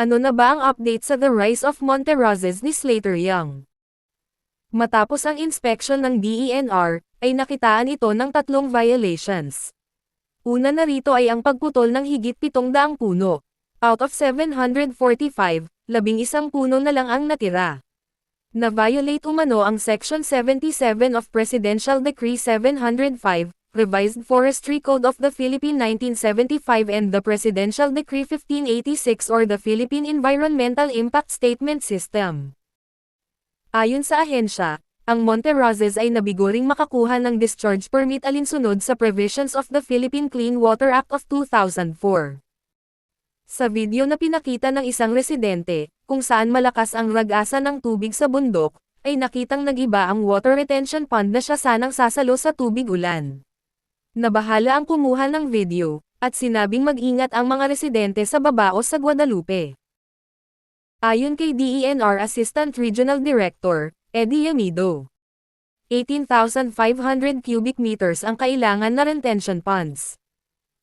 Ano na ba ang update sa The Rise of Monterroses ni Slater Young? Matapos ang inspection ng DENR, ay nakitaan ito ng tatlong violations. Una na rito ay ang pagputol ng higit 700 puno. Out of 745, labing isang puno na lang ang natira. Na-violate umano ang Section 77 of Presidential Decree 705, Revised Forestry Code of the Philippine 1975 and the Presidential Decree 1586 or the Philippine Environmental Impact Statement System. Ayon sa ahensya, ang Monterroses ay nabiguring makakuha ng discharge permit alinsunod sa provisions of the Philippine Clean Water Act of 2004. Sa video na pinakita ng isang residente, kung saan malakas ang rag-asa ng tubig sa bundok, ay nakitang nagiba ang water retention pond na siya sanang sasalo sa tubig ulan. Nabahala ang kumuha ng video, at sinabing mag-ingat ang mga residente sa babao sa Guadalupe. Ayon kay DENR Assistant Regional Director, Eddie Yamido. 18,500 cubic meters ang kailangan na retention ponds.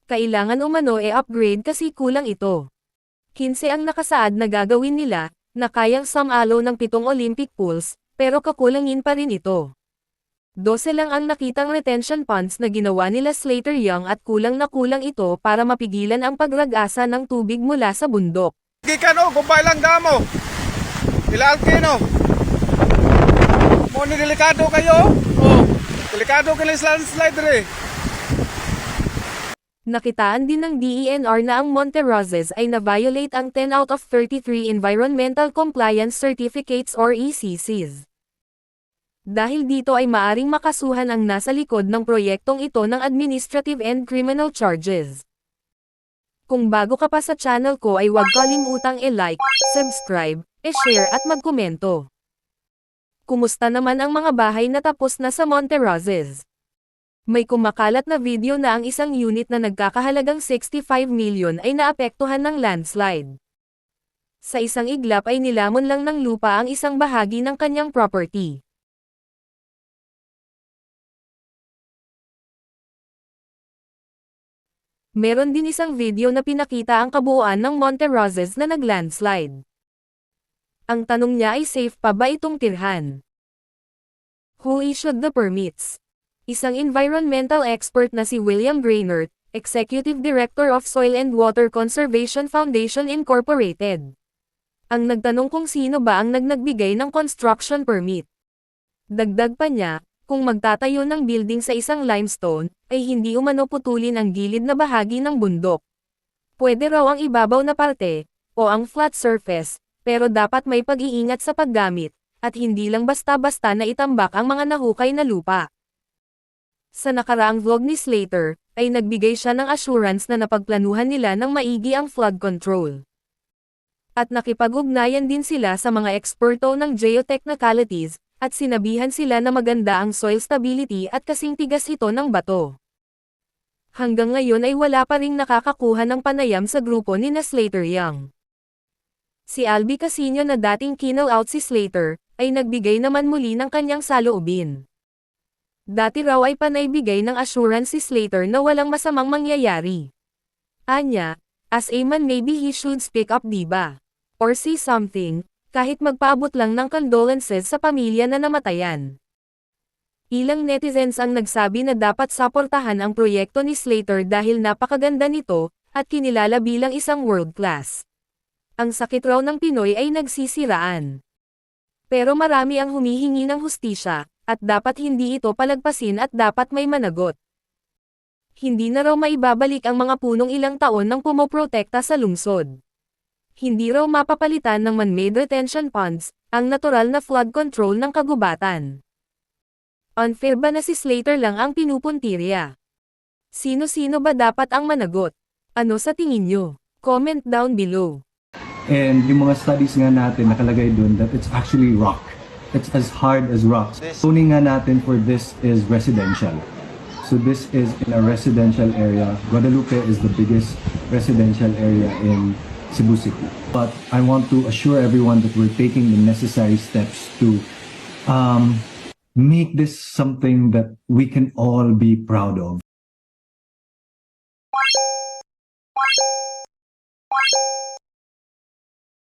Kailangan umano e-upgrade kasi kulang ito. 15 ang nakasaad na gagawin nila, na kayang samalo ng pitong Olympic pools, pero kakulangin pa rin ito. 12 lang ang nakitang retention ponds na ginawa nila Slater Young at kulang na kulang ito para mapigilan ang pagrag-asa ng tubig mula sa bundok. Gikan o, kumbay lang damo. Ilalki no. Mo delikado kayo. Oh. Delikado kayo sa landslide re. Nakitaan din ng DENR na ang Monterroses ay na-violate ang 10 out of 33 Environmental Compliance Certificates or ECCs. Dahil dito ay maaring makasuhan ang nasa likod ng proyektong ito ng administrative and criminal charges. Kung bago ka pa sa channel ko ay huwag kalimutang i-like, subscribe, i-share at magkomento. Kumusta naman ang mga bahay na tapos na sa Monterroses? May kumakalat na video na ang isang unit na nagkakahalagang 65 million ay naapektuhan ng landslide. Sa isang iglap ay nilamon lang ng lupa ang isang bahagi ng kanyang property. Meron din isang video na pinakita ang kabuuan ng Monterroses na naglandslide. Ang tanong niya ay safe pa ba itong tirhan? Who issued the permits? Isang environmental expert na si William Brainerd, Executive Director of Soil and Water Conservation Foundation Incorporated. Ang nagtanong kung sino ba ang nagnagbigay ng construction permit. Dagdag pa niya, kung magtatayo ng building sa isang limestone, ay hindi umano putulin ang gilid na bahagi ng bundok. Pwede raw ang ibabaw na parte, o ang flat surface, pero dapat may pag-iingat sa paggamit, at hindi lang basta-basta na itambak ang mga nahukay na lupa. Sa nakaraang vlog ni Slater, ay nagbigay siya ng assurance na napagplanuhan nila ng maigi ang flood control. At nakipag-ugnayan din sila sa mga eksperto ng geotechnicalities, at sinabihan sila na maganda ang soil stability at kasing tigas ito ng bato. Hanggang ngayon ay wala pa ring nakakakuha ng panayam sa grupo ni na Slater Young. Si Albi Casino na dating kinal out si Slater, ay nagbigay naman muli ng kanyang saloobin. Dati raw ay panaybigay ng assurance si Slater na walang masamang mangyayari. Anya, as a man maybe he should speak up diba? Or say something, kahit magpaabot lang ng condolences sa pamilya na namatayan. Ilang netizens ang nagsabi na dapat saportahan ang proyekto ni Slater dahil napakaganda nito, at kinilala bilang isang world class. Ang sakit raw ng Pinoy ay nagsisiraan. Pero marami ang humihingi ng hustisya, at dapat hindi ito palagpasin at dapat may managot. Hindi na raw maibabalik ang mga punong ilang taon nang pumoprotekta sa lungsod. Hindi raw mapapalitan ng man-made retention ponds, ang natural na flood control ng kagubatan. Unfair ba na si Slater lang ang pinupuntirya? Sino-sino ba dapat ang managot? Ano sa tingin nyo? Comment down below. And yung mga studies nga natin nakalagay dun that it's actually rock. It's as hard as rocks. Tuning nga natin for this is residential. So this is in a residential area. Guadalupe is the biggest residential area in Cebu City. But I want to assure everyone that we're taking the necessary steps to um, make this something that we can all be proud of.